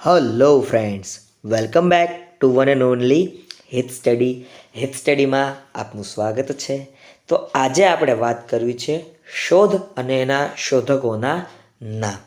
Hello friends welcome back to one and only Hit study Hit સ્ટડીમાં આપનું સ્વાગત છે. તો આજે આપણે વાત કરવી છે શોધ અને એના શોધકોના નામ.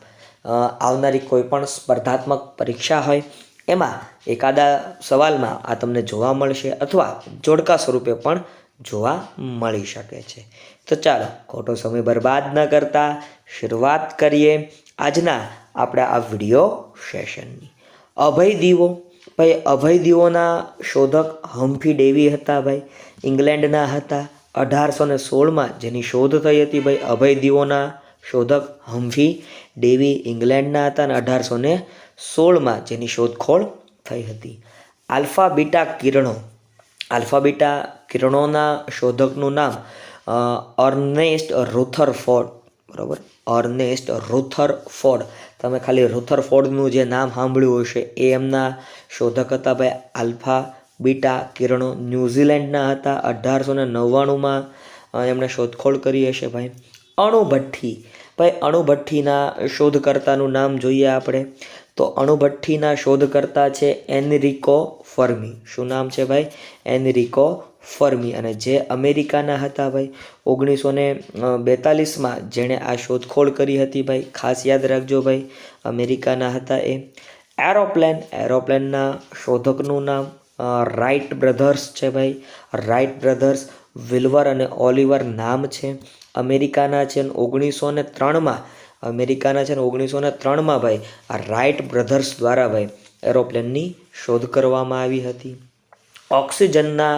આવનારી કોઈપણ સ્પર્ધાત્મક પરીક્ષા હોય, એમાં એકાદા સવાલમાં આ તમને જોવા મળશે અથવા જોડકા સ્વરૂપે પણ જોવા મળી શકે છે. તો ચાલો, ખોટો સમય બરબાદ ન કરતા શરૂઆત કરીએ આજના આપણા આ વીડિયો સેશનની અભય દીવો. ભાઈ, અભય દીવોના શોધક હમ્ફી ડેવી હતા ભાઈ. ઇંગ્લેન્ડના હતા. અઢારસો ને સોળમાં જેની શોધ થઈ હતી ભાઈ, અભય દીવોના શોધક હમ્ફી ડેવી ઇંગ્લેન્ડના હતા અને અઢારસો ને સોળમાં જેની શોધખોળ થઈ હતી. આલ્ફા બીટા કિરણો. આલ્ફા બીટા કિરણોના શોધકનું નામ અર્નેસ્ટ રુથરફોર્ડ. બરાબર? Ernest Rutherford. તમે ખાલી રુથરફોર્ડનું જે નામ સાંભળ્યું હશે, એ એમના શોધક હતા ભાઈ આલ્ફા બીટા કિરણો ન્યૂઝીલેન્ડના હતા. અઢારસો ને નવ્વાણુંમાં એમણે શોધખોળ કરી હશે ભાઈ. અણુભઠ્ઠી. ભાઈ, અણુભઠ્ઠીના શોધકર્તાનું નામ જોઈએ આપણે. તો અણુભઠ્ઠીના શોધકર્તા છે એનરિકો ફર્મી. શું નામ છે ભાઈ? Enrico Fermi. અને જે અમેરિકાના હતા ભાઈ ઓગણીસો ને બેતાલીસમાં જેણે આ શોધખોળ કરી હતી ભાઈ, ખાસ યાદ રાખજો ભાઈ, અમેરિકાના હતા એ. એરોપ્લેન, એરોપ્લેનના શોધકનું નામ રાઇટ બ્રધર્સ છે ભાઈ. રાઇટ બ્રધર્સ વિલ્વર અને ઓલિવર નામ છે. અમેરિકાના છે ઓગણીસો ને ત્રણમાં અમેરિકાના છે ને ઓગણીસો ને ત્રણમાં ભાઈ, આ રાઇટ બ્રધર્સ દ્વારા ભાઈ, એરોપ્લેનની શોધ કરવામાં આવી હતી. ઓક્સિજનના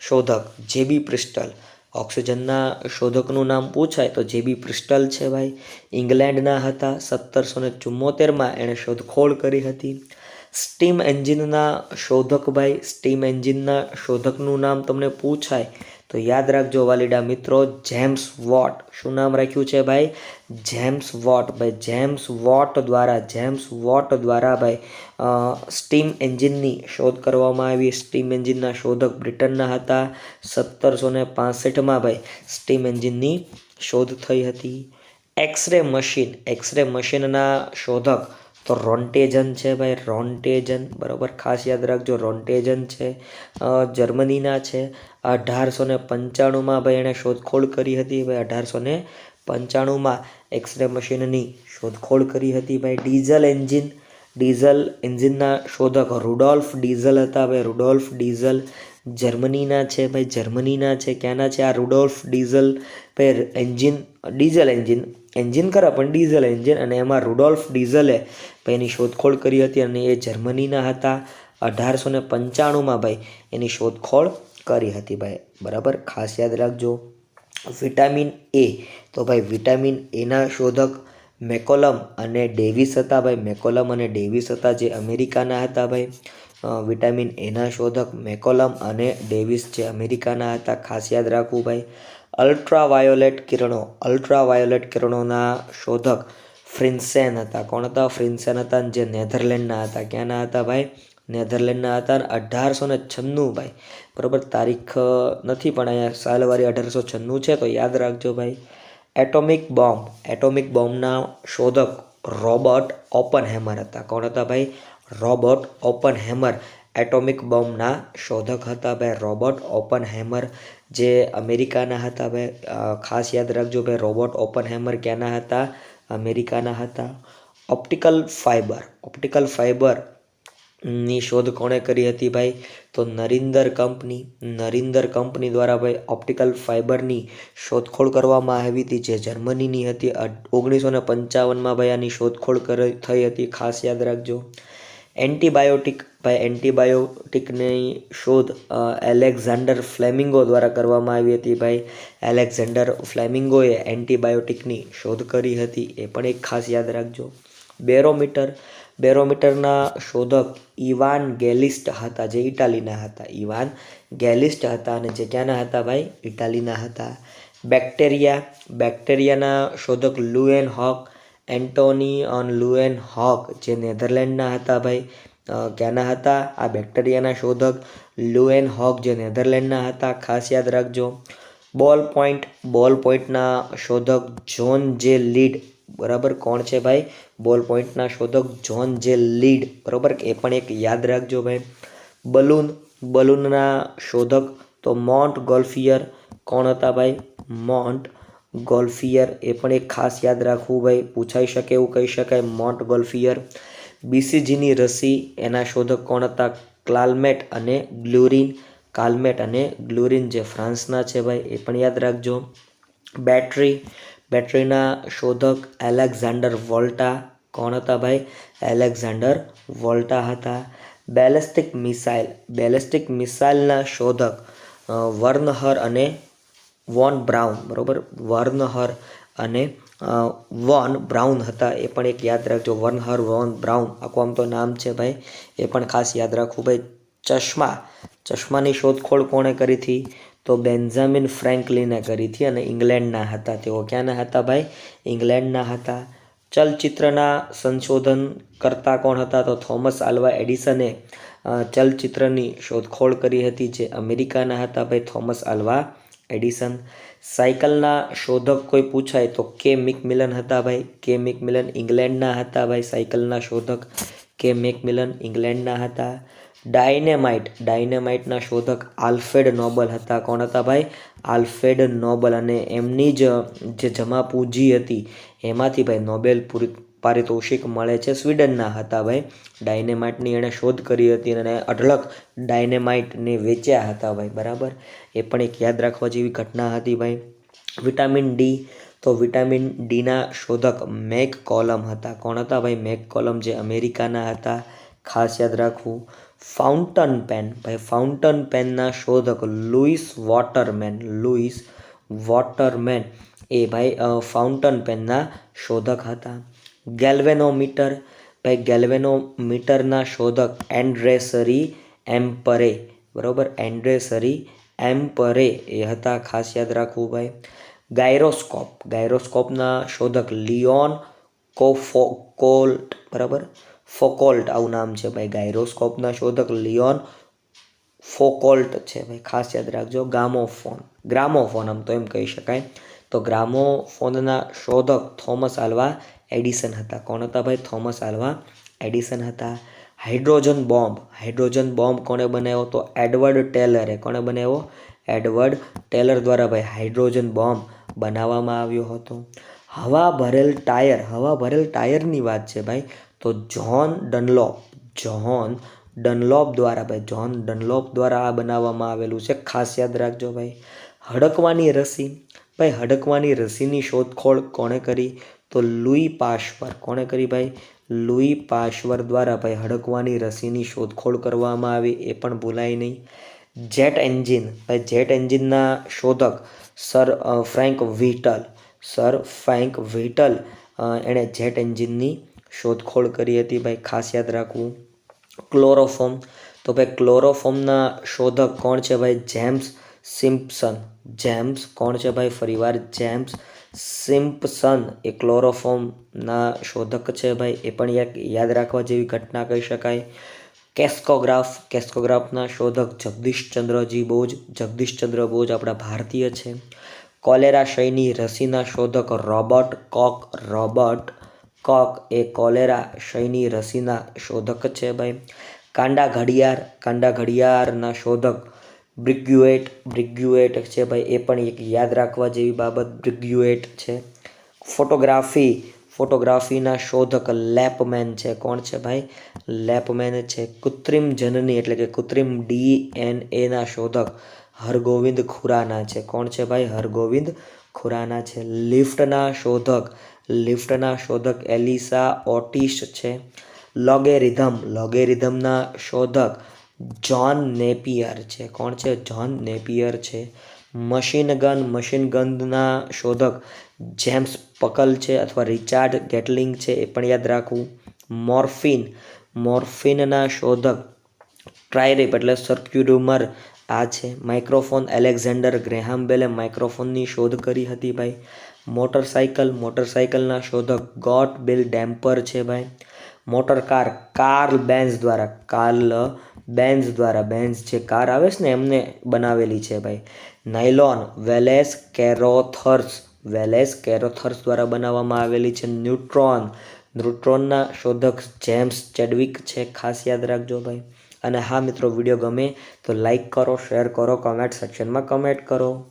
શોધક જેબી પ્રિસ્ટલ ઓક્સિજનના શોધકનું નામ પૂછાય તો જેબી પ્રિસ્ટલ છે ભાઈ. ઇંગ્લેન્ડના હતા, સત્તરસો ને ચુમ્મોતેરમાં એણે શોધખોળ કરી હતી. સ્ટીમ એન્જિનના શોધક ભાઈ, સ્ટીમ એન્જિનના શોધકનું નામ તમને પૂછાય તો યાદ રાખજો વાલીડા મિત્રો, જેમ્સ વોટ. શું નામ રાખ્યું છે ભાઈ? James Watt. ભાઈ, જેમ્સ વોટ દ્વારા, જેમ્સ વોટ દ્વારા ભાઈ સ્ટીમ એન્જિનની શોધ કરવામાં આવી. સ્ટીમ એન્જિનના શોધક બ્રિટનના હતા. સત્તરસો ને પાસઠમાં ભાઈ, સ્ટીમ એન્જિનની શોધ થઈ હતી. એક્સરે મશીન, એક્સરે મશીનના શોધક તો રોન્ટેજન છે ભાઈ, રોન્ટેજન. બરાબર, ખાસ યાદ રાખજો, રોન્ટેજન છે. જર્મનીના છે. અઢારસો ને પંચાણુંમાં ભાઈ એણે શોધખોળ કરી હતી ભાઈ અઢારસો ને પંચાણુંમાં એક્સરે મશીનની શોધખોળ કરી હતી ભાઈ, ડીઝલ એન્જિન. ડીઝલ એન્જિનના શોધક રૂડોલ્ફ ડીઝલ હતા ભાઈ, રૂડોલ્ફ ડીઝલ જર્મનીના છે ભાઈ, જર્મનીના છે. ક્યાંના છે? આ રૂડોલ્ફ ડીઝલ, ભાઈ, એન્જિન, ડીઝલ એન્જિન એન્જિન ખરા, પણ ડીઝલ એન્જિન અને એમાં રુડોલ્ફ ડીઝલે ભાઈ એની શોધખોળ કરી હતી અને એ જર્મનીના હતા, અઢારસો ને પંચાણુંમાં ભાઈ એની શોધખોળ કરી હતી ભાઈ. બરાબર? ખાસ યાદ રાખજો. વિટામિન એ તો ભાઈ વિટામિન એના શોધક મેકોલમ અને ડેવિસ હતા ભાઈ. મેકોલમ અને ડેવિસ હતા જે અમેરિકાના હતા ભાઈ. વિટામિન એના શોધક મેકોલમ અને ડેવિસ જે અમેરિકાના હતા. ખાસ યાદ રાખવું ભાઈ. અલ્ટ્રાવાયોલેટ કિરણો. અલ્ટ્રાવાયોલેટ કિરણોના શોધક ફ્રિન્સેન હતા. કોણ હતા? ફ્રિન્સેન હતા જે નેધરલેન્ડના હતા. ક્યાંના હતા ભાઈ? નેધરલેન્ડના હતા અને અઢારસો ને છન્નું ભાઈ. બરાબર? તારીખ નથી પણ અહીંયા સાલવારી અઢારસો છન્નું છે, તો યાદ રાખજો ભાઈ. Atomic bomb. એટોમિક બોમ્બના શોધક રોબર્ટ ઓપન હેમર હતા. કોણ હતા ભાઈ? રોબર્ટ ઓપન હેમર એટોમિક બોમ્બના શોધક હતા ભાઈ રોબર્ટ ઓપન હેમર જે અમેરિકાના હતા ભાઈ ખાસ યાદ રાખજો ભાઈ રોબર્ટ ઓપન હેમર ક્યાંના હતા? અમેરિકાના હતા. ઓપ્ટિકલ ફાઇબર ઓપ્ટિકલ ફાઇબરની શોધ કોણે કરી હતી ભાઈ? તો નરિંદર કંપની નરિંદર કંપની દ્વારા ભાઈ ઓપ્ટિકલ ફાઇબરની શોધખોળ કરવામાં આવી હતી, જે જર્મનીની હતી. ઓગણીસો ને પંચાવનમાં ભાઈ આની શોધખોળ કરી, થઈ હતી, ખાસ યાદ રાખજો. એન્ટીબાયોટિક ભાઈ, એન્ટીબાયોટિકની શોધ એલેક્ઝાન્ડર ફ્લેમિંગો દ્વારા કરવામાં આવી હતી ભાઈ. એલેક્ઝાન્ડર ફ્લેમિંગોએ એન્ટીબાયોટિકની શોધ કરી હતી. એ પણ એક ખાસ યાદ રાખજો. બેરોમીટર, બેરોમીટરના શોધક ઇવાન ગેલિસ્ટ હતા જે ઇટાલીના હતા. ઇવાન ગેલિસ્ટ હતા અને જે ક્યાંના હતા ભાઈ? ઇટાલીના હતા. બેક્ટેરિયા, બેક્ટેરિયાના શોધક Leeuwenhoek Antonie van Leeuwenhoek, જે નેધરલેન્ડના હતા ભાઈ ક્યાંના હતા? આ બેક્ટેરિયાના શોધક. લુએન હોક, જે નેધરલેન્ડના હતા, ખાસ યાદ રાખજો. બોલ પોઈન્ટ, બોલ પોઈન્ટના શોધક જોન જે લીડ. બરાબર કોણ છે ભાઈ? બોલ પોઈન્ટના શોધક જોન જે લીડ. બરાબર? એ પણ એક યાદ રાખજો ભાઈ. બલૂન, બલૂનના શોધક. તો મોન્ટ ગોલ્ફિયર કોણ હતા ભાઈ? મોન્ટ ગોલ્ફિયર એ પણ એક ખાસ યાદ રાખવું ભાઈ. પૂછાઈ શકે એવું કહી શકાય. મોન્ટ ગોલ્ફિયર, બીસીજીની રસી, એના શોધક કોણ હતા? ક્લાલમેટ અને ગ્લુરિન. કાલમેટ અને ગ્લુરિન જે ફ્રાન્સના છે ભાઈ, એ પણ યાદ રાખજો. બેટરી, બેટરીના શોધક એલેક્ઝાન્ડર વોલ્ટા કોણ હતા ભાઈ? એલેક્ઝાન્ડર વોલ્ટા હતા. બેલેસ્ટિક મિસાઇલ, બેલેસ્ટિક મિસાઇલના શોધક વર્નહર અને વોન બ્રાઉન, બરાબર? વર્નહર અને વોન બ્રાઉન હતા. એ પણ એક યાદ રાખજો. Wernher, von Braun. આખું તો નામ છે ભાઈ. એ પણ ખાસ યાદ રાખવું ભાઈ. ચશ્મા. ચશ્માની શોધખોળ કોણે કરી હતી? તો બેન્ઝામિન ફ્રેન્કલિને કરી હતી અને ઇંગ્લેન્ડના હતા. તેઓ ક્યાંના હતા ભાઈ? ઇંગ્લેન્ડના હતા. ચલચિત્રના સંશોધન કરતા કોણ હતા? તો થોમસ આલ્વા એડિસને ચલચિત્રની શોધખોળ કરી હતી જે અમેરિકાના હતા ભાઈ. થોમસ આલ્વા એડિસન સાયકલના શોધક કોઈ પૂછાય તો કે મિકમિલન હતા ભાઈ, કે મિકમિલન ઇંગ્લેન્ડના હતા ભાઈ, સાયકલના શોધક કે મેકમિલન ઇંગ્લેન્ડના હતા. ડાયનેમાઇટ, ડાયનેમાઇટના શોધક આલ્ફેડ નોબલ હતા. કોણ હતા ભાઈ? આલ્ફેડ નોબલ અને એમની જ, જે જમા પૂંજી હતી, એમાંથી ભાઈ નોબેલ પુરી પારિતોષિક મળે છે સ્વીડનના હતા ભાઈ. ડાયનેમાઇટની એણે શોધ કરી હતી અને અઢળક ડાયનેમાઇટને વેચ્યા હતા ભાઈ, બરાબર? એ પણ એક યાદ રાખવા જેવી ઘટના હતી ભાઈ. વિટામિન ડી તો વિટામિન ડીના શોધક મેક કોલમ હતા. કોણ હતા ભાઈ? મેક કોલમ જે અમેરિકાના હતા. ખાસ યાદ રાખવું. ફાઉન્ટન પેન ભાઈ ફાઉન્ટન પેનના શોધક લુઈસ વોટરમેન લુઈસ વોટરમેન એ ભાઈ ફાઉન્ટન પેનના શોધક હતા. ગેલ્વેનોમીટર ભાઈ ગેલ્વેનોમીટરના શોધક એન્ડ્રેસરી એમ્પરે બરાબર? એન્ડ્રેસરી એમ્પરે એ હતા, ખાસ યાદ રાખવું ભાઈ. ગાયરોસ્કોપ, ગાયરોસ્કોપના શોધક લિયોન કોફોકોલ્ટ બરાબર? ફોકોલ્ટ આવું નામ છે ભાઈ. ગાયરોસ્કોપના શોધક લિયોન ફોકોલ્ટ છે ભાઈ. ખાસ યાદ રાખજો, ગામોફોન. ગ્રામોફોન આમ તો એમ કહી શકાય. તો ગ્રામોફોનના શોધક થોમસ આલ્વા એડિસન હતા. કોણ હતા ભાઈ? થોમસ આલ્વા એડિસન હતા. Hydrogen bomb. હાઇડ્રોજન બોમ્બ કોણે બનાવ્યો તો? એડવર્ડ ટેલરે. કોણે બનાવ્યો? એડવર્ડ ટેલર દ્વારા ભાઈ હાઇડ્રોજન બોમ્બ બનાવવામાં આવ્યો હતો. હવા ભરેલ ટાયર. હવા ભરેલ ટાયરની વાત છે ભાઈ. તો જ્હોન ડનલોપ. જ્હોન ડનલોપ દ્વારા ભાઈ, જ્હોન ડનલોપ દ્વારા આ બનાવવામાં આવેલું છે. ખાસ યાદ રાખજો ભાઈ. હડકવાની રસી. ભાઈ, હડકવાની રસીની શોધખોળ કોણે કરી? તો લુઈ પાશ્વર. કોણે કરી ભાઈ? લુઈ પાશ્વર દ્વારા ભાઈ હડકવાની રસીની શોધખોળ કરવામાં આવી, એ પણ ભૂલાય નહીં. Jet engine. ભાઈ, જેટ એન્જિનના શોધક sir Frank Whittle sir, Frank Whittle એણે જેટ એન્જિનની શોધખોળ કરી હતી ભાઈ. ખાસ યાદ રાખવું. ક્લોરોફોર્મ. તો ભાઈ, ક્લોરોફોર્મના શોધક કોણ છે ભાઈ? James Simpson. જેમ્સ? કોણ છે ભાઈ? ફરીવાર જેમ્સ સિમ્પસન. એ ક્લોરોફોર્મના શોધક છે ભાઈ. એ પણ એક યાદ રાખવા જેવી ઘટના કહી શકાય. કેસ્કોગ્રાફ, કેસ્કોગ્રાફના શોધક જગદીશચંદ્રજી બોઝ. જગદીશચંદ્ર બોઝ આપણા ભારતીય છે. કોલેરા શયની રસીના શોધક રોબર્ટ કોક. રોબર્ટ કોક એ કોલેરા શયની રસીના શોધક છે ભાઈ. કાંડા ઘડિયાળ, કાંડા ઘડિયાળના શોધક બ્રિગ્યુએટ બ્રિગ્યુએટ છે ભાઈ, એ પણ એક યાદ રાખવા જેવી બાબત. બ્રિગ્યુએટ છે. ફોટોગ્રાફી, ફોટોગ્રાફીના શોધક લેપમેન છે. કોણ છે ભાઈ? લેપમેન છે. કૃત્રિમ જનની, એટલે કે કૃત્રિમ ડીએનએના શોધક હરગોવિંદ ખુરાના છે. કોણ છે ભાઈ? હરગોવિંદ ખુરાના છે. લિફ્ટના શોધક લિફ્ટના શોધક એલિસા ઓટિસ છે. લોગેરિધમ, લોગેરિધમના શોધક જ્હોન નેપિયર છે. કોણ છે? જ્હોન નેપિયર છે. મશીન ગન મશીન ગનના શોધક જેમ્સ પકલ છે અથવા રિચાર્ડ ગેટલિંગ છે, એ પણ યાદ રાખવું. મોર્ફિન મોર્ફિનના શોધક ટ્રાયરેપ એટલે સર્ક્યુરુમર આ છે. માઇક્રોફોન એલેક્ઝાન્ડર ગ્રેહામ બેલે માઇક્રોફોનની શોધ કરી હતી ભાઈ. મોટરસાઇકલ મોટરસાઇકલના શોધક ગોટ બિલ ડેમ્પર છે ભાઈ. મોટર કાર કાર્લ બેન્ઝ દ્વારા કાર્લ બેન્ઝ દ્વારા બેન્ઝ જે કાર આવે છે ને, એમને બનાવેલી છે ભાઈ. નાયલોન વેલેસ કેરોથર્સ વેલેસ કેરોથર્સ દ્વારા બનાવવામાં આવેલી છે ન્યુટ્રોન. ન્યુટ્રોનના શોધક જેમ્સ ચેડવિક છે, ખાસ યાદ રાખજો ભાઈ. અને હા મિત્રો, વીડિયો ગમે તો લાઈક કરો, શેર કરો કમેન્ટ સેક્શનમાં કમેન્ટ કરો.